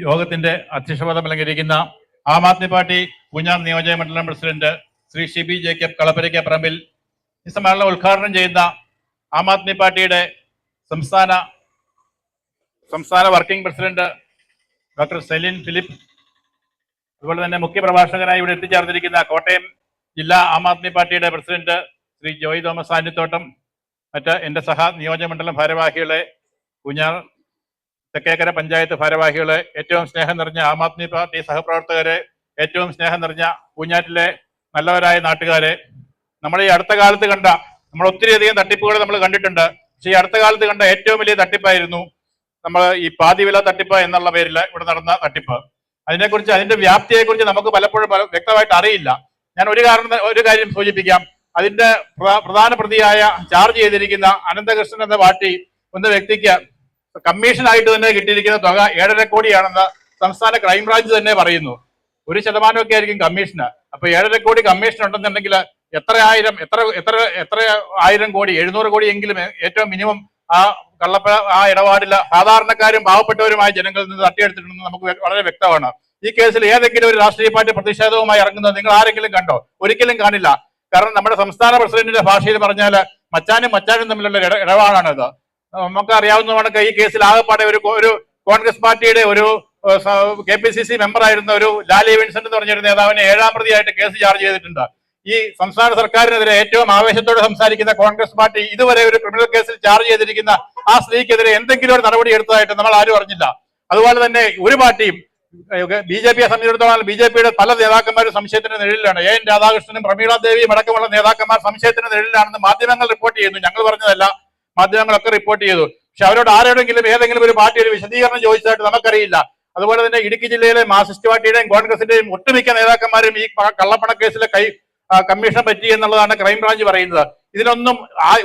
യോഗത്തിന്റെ അധ്യക്ഷപദം അലങ്കരിക്കുന്ന ആം ആദ്മി പാർട്ടി കുഞ്ഞാർ നിയോജക മണ്ഡലം പ്രസിഡന്റ് ശ്രീ ഷിബി ജേക്കബ് കളപ്പരയ്ക്ക പറമ്പിൽ ഈ സമ്മേളനം ഉദ്ഘാടനം ചെയ്യുന്ന ആം ആദ്മി പാർട്ടിയുടെ സംസ്ഥാന സംസ്ഥാന working president doctor Celine Philip അതുപോലെ തന്നെ മുഖ്യപ്രഭാഷകനായി ഇവിടെ എത്തിച്ചേർന്നിരിക്കുന്ന കോട്ടയം ജില്ലാ ആം ആദ്മി പാർട്ടിയുടെ പ്രസിഡന്റ് ശ്രീ ജോയ് തോമസ് ആനിത്തോട്ടം മറ്റ് എന്റെ സഹ നിയോജകമണ്ഡലം ഭാരവാഹികളെ കുഞ്ഞാർ തെക്കേക്കര പഞ്ചായത്ത് ഭാരവാഹികളെ ഏറ്റവും സ്നേഹം നിറഞ്ഞ ആം ആദ്മി പാർട്ടി സഹപ്രവർത്തകരെ ഏറ്റവും സ്നേഹം നിറഞ്ഞ പൂഞ്ഞാറ്റിലെ നല്ലവരായ നാട്ടുകാരെ നമ്മൾ ഈ അടുത്ത കാലത്ത് കണ്ട നമ്മൾ ഒത്തിരിയധികം തട്ടിപ്പുകൾ നമ്മൾ കണ്ടിട്ടുണ്ട്. പക്ഷേ ഈ അടുത്ത കാലത്ത് കണ്ട ഏറ്റവും വലിയ തട്ടിപ്പായിരുന്നു നമ്മൾ ഈ പാതി വില തട്ടിപ്പ് എന്നുള്ള പേരിൽ ഇവിടെ നടന്ന തട്ടിപ്പ്. അതിനെക്കുറിച്ച് അതിന്റെ വ്യാപ്തിയെക്കുറിച്ച് നമുക്ക് പലപ്പോഴും വ്യക്തമായിട്ട് അറിയില്ല. ഞാൻ ഒരു കാരണം ഒരു കാര്യം സൂചിപ്പിക്കാം. അതിന്റെ പ്രധാന പ്രതിയായ ചാർജ് ചെയ്തിരിക്കുന്ന അനന്തകൃഷ്ണൻ എന്ന പാർട്ടി എന്ന വ്യക്തിക്ക് കമ്മീഷനായിട്ട് തന്നെ കിട്ടിയിരിക്കുന്ന തുക ഏഴര കോടിയാണെന്ന് സംസ്ഥാന ക്രൈംബ്രാഞ്ച് തന്നെ പറയുന്നു. ഒരു ശതമാനമൊക്കെ ആയിരിക്കും കമ്മീഷന് അപ്പൊ ഏഴര കോടി കമ്മീഷൻ ഉണ്ടെന്നുണ്ടെങ്കിൽ എത്ര ആയിരം എത്ര എത്ര എത്ര ആയിരം കോടി എഴുന്നൂറ് കോടി എങ്കിലും ഏറ്റവും മിനിമം ആ കള്ളപ്പ ആ ഇടപാടിൽ സാധാരണക്കാരും പാവപ്പെട്ടവരുമായ ജനങ്ങളിൽ നിന്ന് തട്ടിയെടുത്തിട്ടുണ്ടെന്ന് നമുക്ക് വളരെ വ്യക്തമാണ്. ഈ കേസിൽ ഏതെങ്കിലും ഒരു രാഷ്ട്രീയ പാർട്ടി പ്രതിഷേധവുമായി ഇറങ്ങുന്നത് നിങ്ങൾ ആരെങ്കിലും കണ്ടോ? ഒരിക്കലും കാണില്ല. കാരണം നമ്മുടെ സംസ്ഥാന പ്രസിഡന്റിന്റെ ഭാഷയിൽ പറഞ്ഞാൽ മച്ചാനും മച്ചാനും തമ്മിലുള്ള ഇടപാടാണിത്. നമുക്ക് അറിയാവുന്നതാണ് ഈ കേസിൽ ആകെപ്പാടെ ഒരു ഒരു കോൺഗ്രസ് പാർട്ടിയുടെ ഒരു K P C C member ആയിരുന്ന ഒരു ലാലി വിൻസെന്റ് എന്ന് പറഞ്ഞൊരു നേതാവിനെ ഏഴാം പ്രതിയായിട്ട് കേസ് ചാർജ് ചെയ്തിട്ടുണ്ട്. ഈ സംസ്ഥാന സർക്കാരിനെതിരെ ഏറ്റവും ആവേശത്തോടെ സംസാരിക്കുന്ന കോൺഗ്രസ് പാർട്ടി ഇതുവരെ ഒരു ക്രിമിനൽ കേസിൽ ചാർജ് ചെയ്തിരിക്കുന്ന ആ സ്ത്രീക്കെതിരെ എന്തെങ്കിലും ഒരു നടപടി എടുത്തതായിട്ട് നമ്മൾ ആരും അറിഞ്ഞില്ല. അതുപോലെ തന്നെ ഒരു പാർട്ടിയും ബി ജെ പിയെ സംബന്ധിച്ചിടത്തോളം ബി ജെ പിയുടെ പല നേതാക്കന്മാരും സംശയത്തിന്റെ നിഴലിലാണ്. എ എൻ രാധാകൃഷ്ണനും പ്രമീള ദേവിയും അടക്കമുള്ള നേതാക്കന്മാർ സംശയത്തിന്റെ നിഴലിലാണെന്ന് മാധ്യമങ്ങൾ റിപ്പോർട്ട് ചെയ്യുന്നു. ഞങ്ങൾ പറഞ്ഞതല്ല. മാധ്യമങ്ങളൊക്കെ റിപ്പോർട്ട് ചെയ്തു. പക്ഷെ അവരോട് ആരോടെങ്കിലും ഏതെങ്കിലും ഒരു പാർട്ടി ഒരു വിശദീകരണം ചോദിച്ചതായിട്ട് നമുക്കറിയില്ല. അതുപോലെ തന്നെ ഇടുക്കി ജില്ലയിലെ മാർസിസ്റ്റ് പാർട്ടിയുടെയും കോൺഗ്രസിന്റെയും ഒട്ടുമിക്ക നേതാക്കന്മാരും ഈ കള്ളപ്പണ കേസിലെ കൈ കമ്മീഷൻ പറ്റി എന്നുള്ളതാണ് ക്രൈംബ്രാഞ്ച് പറയുന്നത്. ഇതിനൊന്നും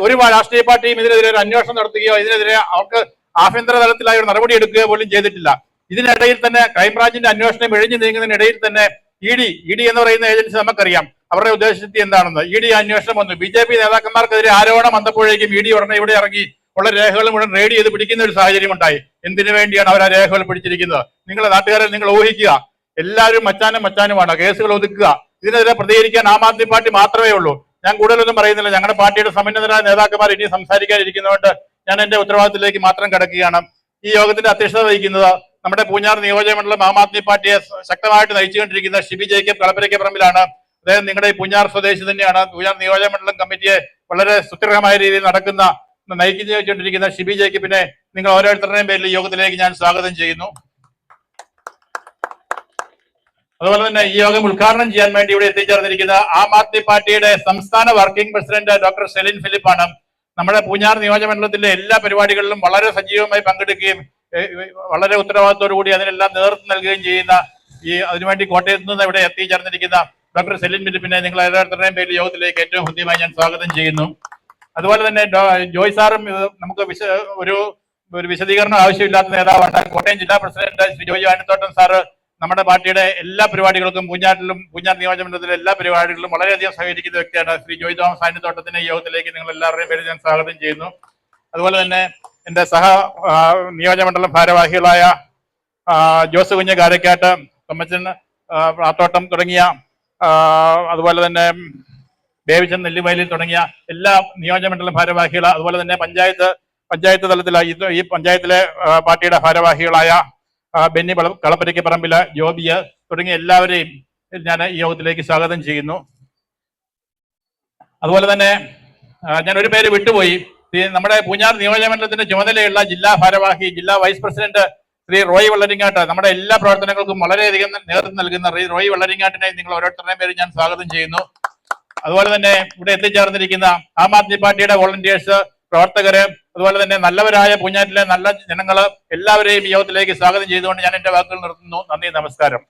ഒരു രാഷ്ട്രീയ പാർട്ടിയും ഇതിനെതിരെ ഒരു അന്വേഷണം നടത്തുകയോ ഇതിനെതിരെ അവർക്ക് ആഭ്യന്തര തലത്തിലായ ഒരു നടപടി എടുക്കുകയോ പോലും ചെയ്തിട്ടില്ല. ഇതിനിടയിൽ തന്നെ ക്രൈംബ്രാഞ്ചിന്റെ അന്വേഷണം എഴിഞ്ഞു നീങ്ങുന്നതിനിടയിൽ തന്നെ ഇ ഡി ഇ ഡി എന്ന് പറയുന്ന ഏജൻസി നമുക്കറിയാം. അവരുടെ ഉദ്ദേശശക്തി എന്താണെന്ന്? ഇ ഡി അന്വേഷണം വന്നു. ബി ജെ പി നേതാക്കന്മാർക്കെതിരെ ആരോപണം വന്നപ്പോഴേക്കും ഇ ഡി ഉടനെ ഇവിടെ ഇറങ്ങി ഉള്ള രേഖകൾ മുഴുവൻ റെയ്ഡ് ചെയ്ത് പിടിക്കുന്ന ഒരു സാഹചര്യം ഉണ്ടായി. എന്തിനു വേണ്ടിയാണ് അവർ ആ രേഖകൾ പിടിച്ചിരിക്കുന്നത്? നിങ്ങളെ നാട്ടുകാരെ നിങ്ങൾ ഊഹിക്കുക. എല്ലാവരും മച്ചാനും മച്ചാനുമാണ്. കേസുകൾ ഒതുക്കുക. ഇതിനെതിരെ പ്രതികരിക്കാൻ ആം ആദ്മി പാർട്ടി മാത്രമേ ഉള്ളൂ. ഞാൻ കൂടുതലൊന്നും പറയുന്നില്ല. ഞങ്ങളുടെ പാർട്ടിയുടെ സമന്വിതരായ നേതാക്കന്മാർ ഇനി സംസാരിക്കാനിരിക്കുന്നതുകൊണ്ട് ഞാൻ എന്റെ ഉത്തരവാദിത്തത്തിലേക്ക് മാത്രം കിടക്കുകയാണ്. ഈ യോഗത്തിന്റെ അധ്യക്ഷത വഹിക്കുന്നത് നമ്മുടെ പൂഞ്ഞാർ നിയോജകമണ്ഡലം ആം ആദ്മി പാർട്ടിയെ ശക്തമായിട്ട് നയിച്ചുകൊണ്ടിരിക്കുന്ന ഷിബി ജേക്കബ് കളപ്പരയ്ക്ക് പറമ്പിലാണ് അദ്ദേഹം നിങ്ങളുടെ ഈ പൂഞ്ഞാർ സ്വദേശി തന്നെയാണ്. പൂഞ്ഞാർ നിയോജകമണ്ഡലം കമ്മിറ്റിയെ വളരെ സുസ്ഥിരമായ രീതിയിൽ നടക്കുന്ന നയിച്ചുകൊണ്ടിരിക്കുന്ന ഷിബി ജേക്കബിനെ നിങ്ങൾ ഓരോരുത്തരുടെയും പേരിൽ യോഗത്തിലേക്ക് ഞാൻ സ്വാഗതം ചെയ്യുന്നു. അതുപോലെ തന്നെ ഈ യോഗം ഉദ്ഘാടനം ചെയ്യാൻ വേണ്ടി ഇവിടെ എത്തിച്ചേർന്നിരിക്കുന്ന ആം ആദ്മി പാർട്ടിയുടെ സംസ്ഥാന വർക്കിംഗ് പ്രസിഡന്റ് ഡോക്ടർ സെലിൻ ഫിലിപ്പാണ്. നമ്മുടെ പൂഞ്ഞാർ നിയോജകമണ്ഡലത്തിലെ എല്ലാ പരിപാടികളിലും വളരെ സജീവമായി പങ്കെടുക്കുകയും വളരെ ഉത്തരവാദിത്തോടു കൂടി അതിനെല്ലാം നേതൃത്വം നൽകുകയും ചെയ്യുന്ന ഈ അതിനുവേണ്ടി കോട്ടയത്ത് നിന്ന് ഇവിടെ എത്തിച്ചേർന്നിരിക്കുന്ന ഡോക്ടർ സെലിൻ ഫിലിപ്പിനെ നിങ്ങൾ എല്ലാവരുടെയും പേരിൽ യോഗത്തിലേക്ക് ഏറ്റവും ഹൃദ്യമായി ഞാൻ സ്വാഗതം ചെയ്യുന്നു. അതുപോലെ തന്നെ ജോയ് സാറും നമുക്ക് വിശ ഒരു ഒരു വിശദീകരണം ആവശ്യമില്ലാത്ത നേതാവാണ്. കോട്ടയം ജില്ലാ പ്രസിഡന്റ് ശ്രീ ജോയ് ആനത്തോട്ടം സാറ് നമ്മുടെ പാർട്ടിയുടെ എല്ലാ പരിപാടികൾക്കും പൂഞ്ഞാട്ടിലും പൂഞ്ഞാർ നിയോജകമണ്ഡലത്തിലെ എല്ലാ പരിപാടികളിലും വളരെയധികം സഹകരിക്കുന്ന വ്യക്തിയാണ് ശ്രീ ജോയ് തോമസ് ആനത്തോട്ടത്തിന്റെ യോഗത്തിലേക്ക് നിങ്ങൾ എല്ലാവരുടെയും പേര് ഞാൻ സ്വാഗതം ചെയ്യുന്നു. അതുപോലെ തന്നെ എന്റെ സഹ നിയോജകമണ്ഡലം ഭാരവാഹികളായ ജോസ് കുഞ്ഞ് കാരക്കാട്ട് തൊമ്മച്ചൻ ആത്തോട്ടം തുടങ്ങിയ അതുപോലെ തന്നെ ബേബിച്ചൻ നെല്ലിവയലിൽ തുടങ്ങിയ എല്ലാ നിയോജകമണ്ഡലം ഭാരവാഹികൾ അതുപോലെ തന്നെ പഞ്ചായത്ത് പഞ്ചായത്ത് തലത്തിലായി ഈ പഞ്ചായത്തിലെ പാർട്ടിയുടെ ഭാരവാഹികളായ ബെന്നി കളപ്പരയ്ക്ക് പറമ്പില ജോബിയ തുടങ്ങിയ എല്ലാവരെയും ഞാൻ ഈ യോഗത്തിലേക്ക് സ്വാഗതം ചെയ്യുന്നു. അതുപോലെ തന്നെ ഞാൻ ഒരു പേര് വിട്ടുപോയി. നമ്മുടെ പൂഞ്ഞാർ നിയോജകമണ്ഡലത്തിന്റെ ചുമതലയുള്ള ജില്ലാ ഭാരവാഹി ജില്ലാ വൈസ് പ്രസിഡന്റ് ശ്രീ റോയ് വെള്ളരിങ്ങാട്ട്. നമ്മുടെ എല്ലാ പ്രവർത്തനങ്ങൾക്കും വളരെയധികം നേതൃത്വം നൽകുന്ന ശ്രീ റോയ് വെള്ളരിങ്ങാട്ടിനെ നിങ്ങൾ ഓരോരുത്തരുടെയും പേര് ഞാൻ സ്വാഗതം ചെയ്യുന്നു. അതുപോലെ തന്നെ ഇവിടെ എത്തിച്ചേർന്നിരിക്കുന്ന ആം ആദ്മി പാർട്ടിയുടെ വോളണ്ടിയേഴ്സ് പ്രവർത്തകര് അതുപോലെ തന്നെ നല്ലവരായ പൂഞ്ഞാറ്റിലെ നല്ല ജനങ്ങൾ എല്ലാവരെയും യോഗത്തിലേക്ക് സ്വാഗതം ചെയ്തുകൊണ്ട് ഞാൻ എന്റെ വാക്കുകൾ നിർത്തുന്നു. നന്ദി നമസ്കാരം.